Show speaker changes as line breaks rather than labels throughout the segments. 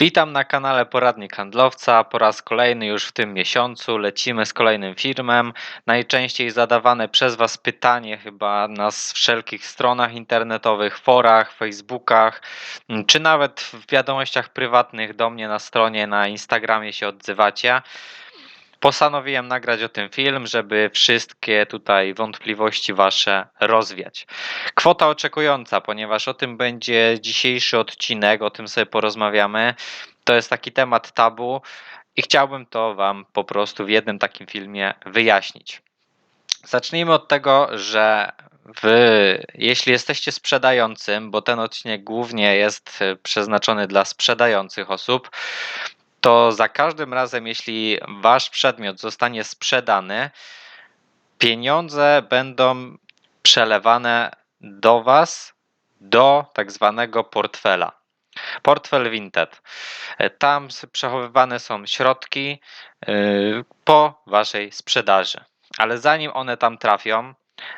Witam na kanale Poradnik Handlowca. Po raz kolejny już w tym miesiącu lecimy z kolejnym filmem. Najczęściej zadawane przez Was pytanie chyba na wszelkich stronach internetowych, forach, facebookach, mm, czy nawet w wiadomościach prywatnych do mnie na stronie, na Instagramie się odzywacie. Postanowiłem nagrać o tym film, żeby wszystkie tutaj wątpliwości Wasze rozwiać. Kwota oczekująca, ponieważ o tym będzie dzisiejszy odcinek, o tym sobie porozmawiamy. To jest taki temat tabu i chciałbym to Wam po prostu w jednym takim filmie wyjaśnić. Zacznijmy od tego, że Wy, jeśli jesteście sprzedającym, bo ten odcinek głównie jest przeznaczony dla sprzedających osób, to za każdym razem, jeśli wasz przedmiot zostanie sprzedany, pieniądze będą przelewane do was do tak zwanego portfela. Portfel Vinted. Tam przechowywane są środki y, po waszej sprzedaży. Ale zanim one tam trafią,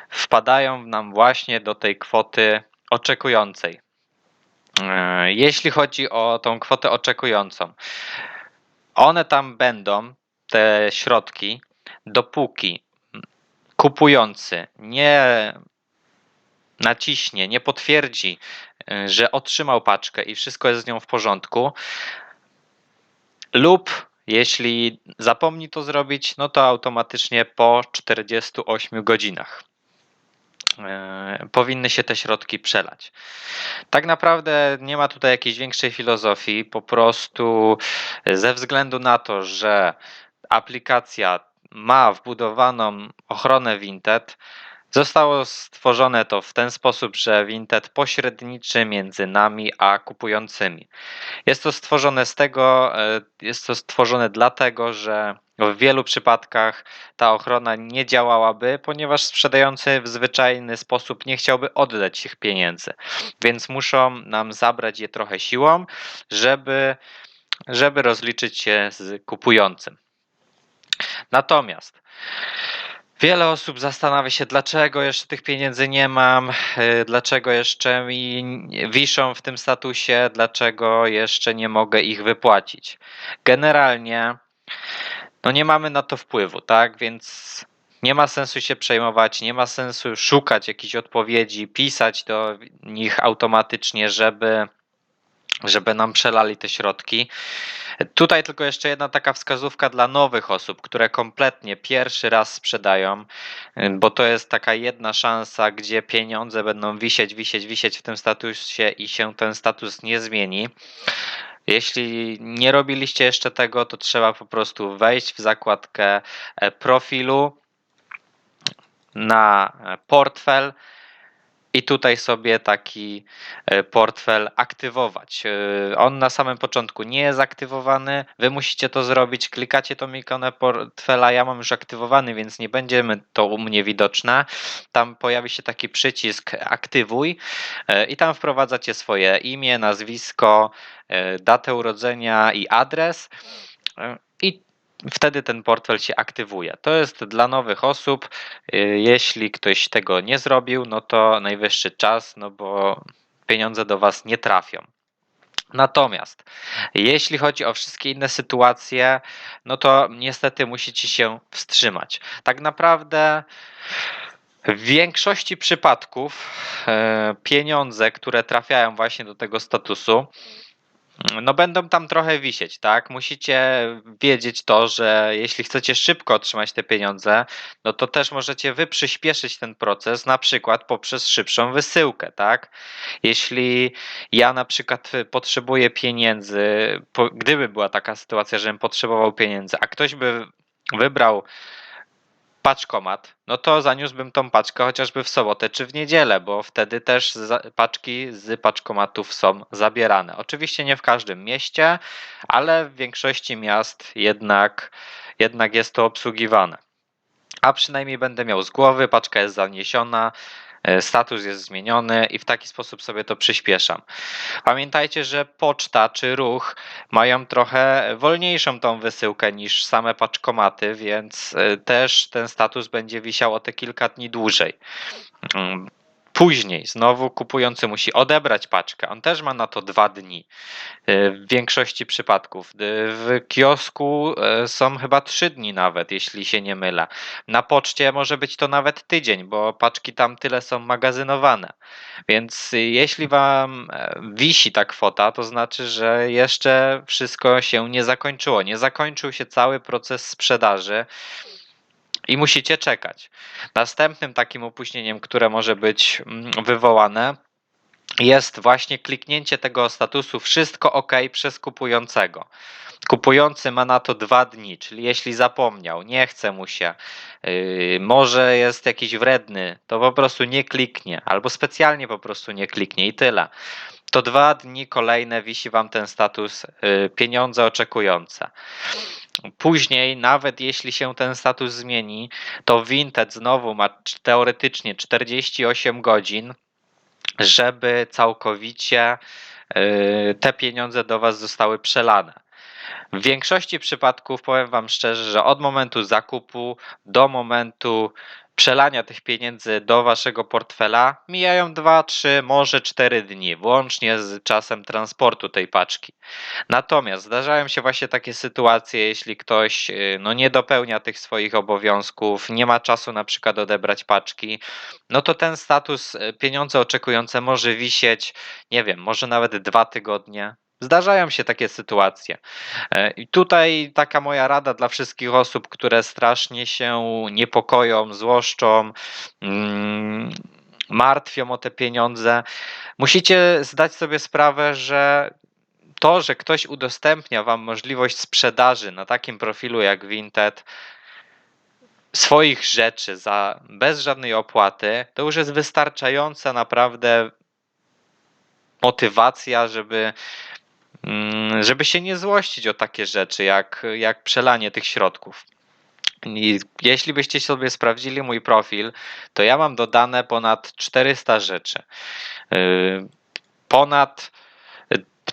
wpadają nam właśnie do tej kwoty oczekującej. Y, jeśli chodzi o tą kwotę oczekującą, one tam będą, te środki, dopóki kupujący nie naciśnie, nie potwierdzi, y, że otrzymał paczkę i wszystko jest z nią w porządku, lub jeśli zapomni to zrobić, no to automatycznie po 48 godzinach powinny się te środki przelać. Tak naprawdę nie ma tutaj jakiejś większej filozofii, po prostu ze względu na to, że aplikacja ma wbudowaną ochronę Vinted, Zostało stworzone to w ten sposób, że Vinted pośredniczy między nami a kupującymi. Jest to stworzone z tego, e, jest to stworzone dlatego, że w wielu przypadkach ta ochrona nie działałaby, ponieważ sprzedający w zwyczajny sposób nie chciałby oddać tych pieniędzy, więc muszą nam zabrać je trochę siłą, żeby, żeby rozliczyć się z kupującym. Natomiast Wiele osób zastanawia się, dlaczego jeszcze tych pieniędzy nie mam, y, dlaczego jeszcze mi wiszą w tym statusie, dlaczego jeszcze nie mogę ich wypłacić. Generalnie no nie mamy na to wpływu, tak? Więc nie ma sensu się przejmować, nie ma sensu szukać jakichś odpowiedzi, pisać do nich automatycznie, żeby żeby nam przelali te środki. Tutaj tylko jeszcze jedna taka wskazówka dla nowych osób, które kompletnie pierwszy raz sprzedają, bo to jest taka jedna szansa, gdzie pieniądze będą wisieć, wisieć, wisieć w tym statusie i się ten status nie zmieni. Jeśli nie robiliście jeszcze tego, to trzeba po prostu wejść w zakładkę e, profilu na e, portfel i tutaj sobie taki e, portfel aktywować. E, on na samym początku nie jest aktywowany, wy musicie to zrobić, klikacie tą ikonę portfela, ja mam już aktywowany, więc nie będzie to u mnie widoczne. Tam pojawi się taki przycisk aktywuj e, i tam wprowadzacie swoje imię, nazwisko, datę urodzenia i adres. I wtedy ten portfel się aktywuje. To jest dla nowych osób. Y, jeśli ktoś tego nie zrobił, no to najwyższy czas, no bo pieniądze do Was nie trafią. Natomiast jeśli chodzi o wszystkie inne sytuacje, no to niestety musicie się wstrzymać. Tak naprawdę w większości przypadków e, pieniądze, które trafiają właśnie do tego statusu, no będą tam trochę wisieć, tak? Musicie wiedzieć to, że jeśli chcecie szybko otrzymać te pieniądze, no to też możecie wy przyspieszyć ten proces, na przykład poprzez szybszą wysyłkę, tak? Jeśli ja na przykład potrzebuję pieniędzy, gdyby była taka sytuacja, żebym potrzebował pieniędzy, a ktoś by wybrał paczkomat, no to zaniósłbym tą paczkę chociażby w sobotę czy w niedzielę, bo wtedy też paczki z paczkomatów są zabierane. Oczywiście nie w każdym mieście, ale w większości miast jednak, jednak jest to obsługiwane. A przynajmniej będę miał z głowy, paczka jest zaniesiona, status jest zmieniony i w taki sposób sobie to przyspieszam. Pamiętajcie, że poczta czy ruch mają trochę wolniejszą tą wysyłkę niż same paczkomaty, więc e, też ten status będzie wisiał o te kilka dni dłużej. Później znowu kupujący musi odebrać paczkę. On też ma na to dwa dni. Y, W większości przypadków. Y, W kiosku y, są chyba trzy dni nawet, jeśli się nie mylę. Na poczcie może być to nawet tydzień, bo paczki tam tyle są magazynowane. Więc jeśli wam e, wisi ta kwota, to znaczy, że jeszcze wszystko się nie zakończyło. Nie zakończył się cały proces sprzedaży i musicie czekać. Następnym takim opóźnieniem, które może być mm, wywołane, jest właśnie kliknięcie tego statusu wszystko ok przez kupującego. Kupujący ma na to dwa dni, czyli jeśli zapomniał, nie chce mu się, yy, może jest jakiś wredny, to po prostu nie kliknie, albo specjalnie po prostu nie kliknie i tyle. To dwa dni kolejne wisi wam ten status yy, pieniądze oczekujące. Później, nawet jeśli się ten status zmieni, to Vinted znowu ma teoretycznie 48 godzin, żeby całkowicie yy, te pieniądze do Was zostały przelane. W większości przypadków powiem Wam szczerze, że od momentu zakupu do momentu przelania tych pieniędzy do Waszego portfela mijają 2, 3, może 4 dni, włącznie z czasem transportu tej paczki. Natomiast zdarzają się właśnie takie sytuacje, jeśli ktoś yy, no, nie dopełnia tych swoich obowiązków, nie ma czasu na przykład odebrać paczki, no to ten status y, pieniądze oczekujące może wisieć, nie wiem, może nawet dwa tygodnie. Zdarzają się takie sytuacje. E, I tutaj taka moja rada dla wszystkich osób, które strasznie się niepokoją, złoszczą, mm, martwią o te pieniądze. Musicie zdać sobie sprawę, że to, że ktoś udostępnia Wam możliwość sprzedaży na takim profilu jak Vinted, swoich rzeczy za bez żadnej opłaty, to już jest wystarczająca naprawdę motywacja, żeby, żeby się nie złościć o takie rzeczy, jak, jak przelanie tych środków. I jeśli byście sobie sprawdzili mój profil, to ja mam dodane ponad 400 rzeczy. Yy, Ponad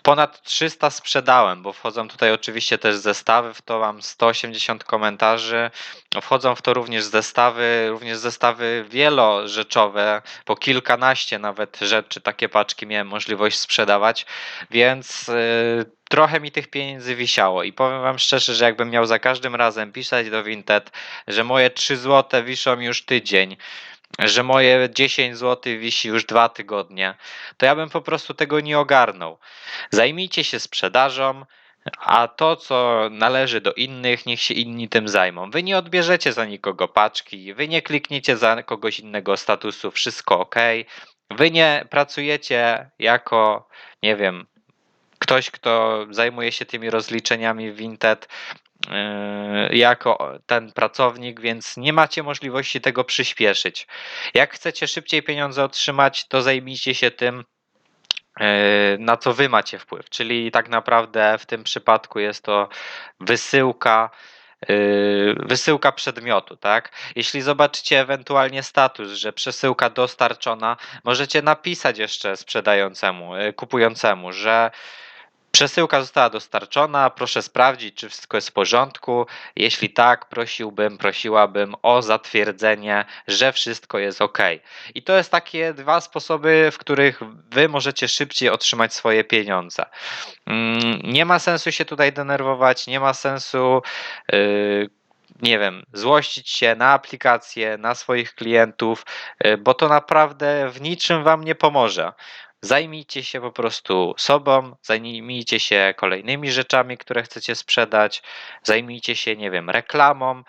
Ponad 300 sprzedałem, bo wchodzą tutaj oczywiście też zestawy, w to mam 180 komentarzy. Wchodzą w to również zestawy, również zestawy wielorzeczowe, po kilkanaście nawet rzeczy, takie paczki miałem możliwość sprzedawać, więc y, trochę mi tych pieniędzy wisiało i powiem wam szczerze, że jakbym miał za każdym razem pisać do Vinted, że moje 3 złote wiszą już tydzień, że moje 10 zł wisi już dwa tygodnie, to ja bym po prostu tego nie ogarnął. Zajmijcie się sprzedażą, a to, co należy do innych, niech się inni tym zajmą. Wy nie odbierzecie za nikogo paczki, wy nie klikniecie za kogoś innego statusu, wszystko ok. Wy nie pracujecie jako, nie wiem, ktoś, kto zajmuje się tymi rozliczeniami w Vinted yy, jako ten pracownik, więc nie macie możliwości tego przyspieszyć. Jak chcecie szybciej pieniądze otrzymać, to zajmijcie się tym, yy, na co wy macie wpływ. Czyli tak naprawdę w tym przypadku jest to wysyłka. yy, Wysyłka przedmiotu, tak? Jeśli zobaczycie ewentualnie status, że przesyłka dostarczona, możecie napisać jeszcze sprzedającemu, kupującemu, że Przesyłka została dostarczona, proszę sprawdzić, czy wszystko jest w porządku. Jeśli tak, prosiłbym, prosiłabym o zatwierdzenie, że wszystko jest ok. I to jest takie dwa sposoby, w których wy możecie szybciej otrzymać swoje pieniądze. Mm, Nie ma sensu się tutaj denerwować, nie ma sensu. Yy, nie wiem, złościć się na aplikację, na swoich klientów, yy, bo to naprawdę w niczym wam nie pomoże. Zajmijcie się po prostu sobą, zajmijcie się kolejnymi rzeczami, które chcecie sprzedać, zajmijcie się, nie wiem, reklamą.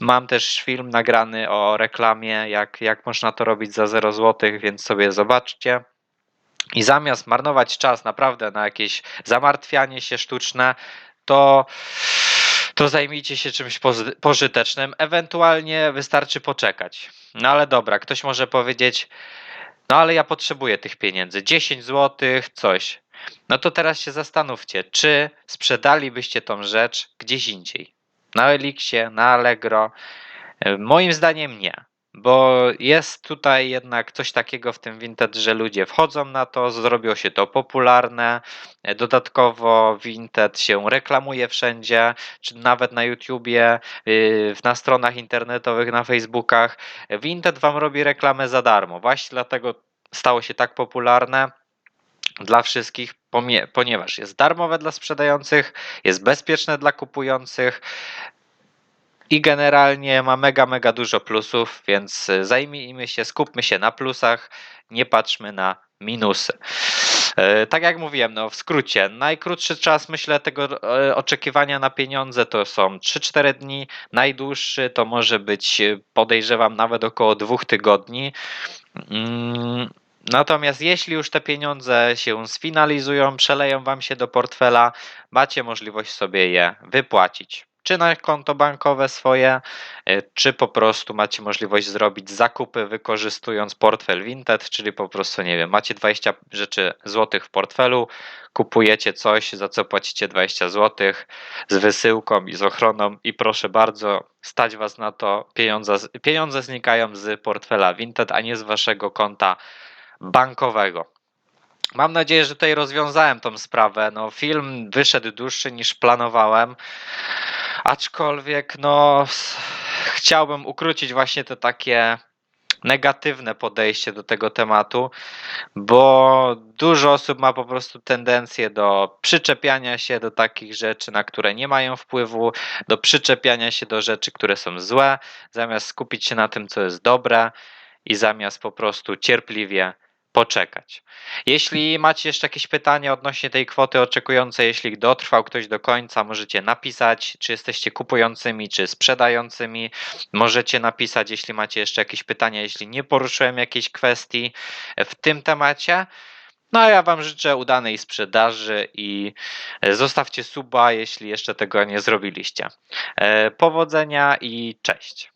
Mam też film nagrany o reklamie, jak, jak można to robić za 0 zł, więc sobie zobaczcie. I zamiast marnować czas naprawdę na jakieś zamartwianie się sztuczne, to, to zajmijcie się czymś pożytecznym. Ewentualnie wystarczy poczekać. No ale dobra, ktoś może powiedzieć, no ale ja potrzebuję tych pieniędzy. 10 zł, coś. No to teraz się zastanówcie, czy sprzedalibyście tą rzecz gdzieś indziej? Na Elixie, na Allegro? E, Moim zdaniem nie. Bo jest tutaj jednak coś takiego w tym Vinted, że ludzie wchodzą na to, zrobiło się to popularne. E, Dodatkowo Vinted się reklamuje wszędzie, czy nawet na YouTubie, yy, na stronach internetowych, na Facebookach. Vinted wam robi reklamę za darmo. Właśnie dlatego stało się tak popularne dla wszystkich, ponieważ jest darmowe dla sprzedających, jest bezpieczne dla kupujących i generalnie ma mega, mega dużo plusów, więc y, zajmijmy się, skupmy się na plusach, nie patrzmy na minusy. E, Tak jak mówiłem, no w skrócie, najkrótszy czas myślę tego e, oczekiwania na pieniądze to są 3-4 dni, najdłuższy to może być e, podejrzewam nawet około dwóch tygodni. Mm, Natomiast jeśli już te pieniądze się sfinalizują, przeleją wam się do portfela, macie możliwość sobie je wypłacić. Czy na konto bankowe swoje, y, czy po prostu macie możliwość zrobić zakupy wykorzystując portfel Vinted, czyli po prostu, nie wiem, macie 20 rzeczy złotych w portfelu, kupujecie coś, za co płacicie 20 złotych z wysyłką i z ochroną i proszę bardzo, stać was na to, pieniądze, pieniądze znikają z portfela Vinted, a nie z waszego konta bankowego. Mam nadzieję, że tutaj rozwiązałem tą sprawę. No, film wyszedł dłuższy niż planowałem, aczkolwiek no, chciałbym ukrócić właśnie te takie negatywne podejście do tego tematu, bo dużo osób ma po prostu tendencję do przyczepiania się do takich rzeczy, na które nie mają wpływu, do przyczepiania się do rzeczy, które są złe, zamiast skupić się na tym, co jest dobre i zamiast po prostu cierpliwie poczekać. Jeśli macie jeszcze jakieś pytania odnośnie tej kwoty oczekującej, jeśli dotrwał ktoś do końca, możecie napisać, czy jesteście kupującymi, czy sprzedającymi. Możecie napisać, jeśli macie jeszcze jakieś pytania, jeśli nie poruszyłem jakiejś kwestii w tym temacie. No a ja Wam życzę udanej sprzedaży i zostawcie suba, jeśli jeszcze tego nie zrobiliście. E, Powodzenia i cześć.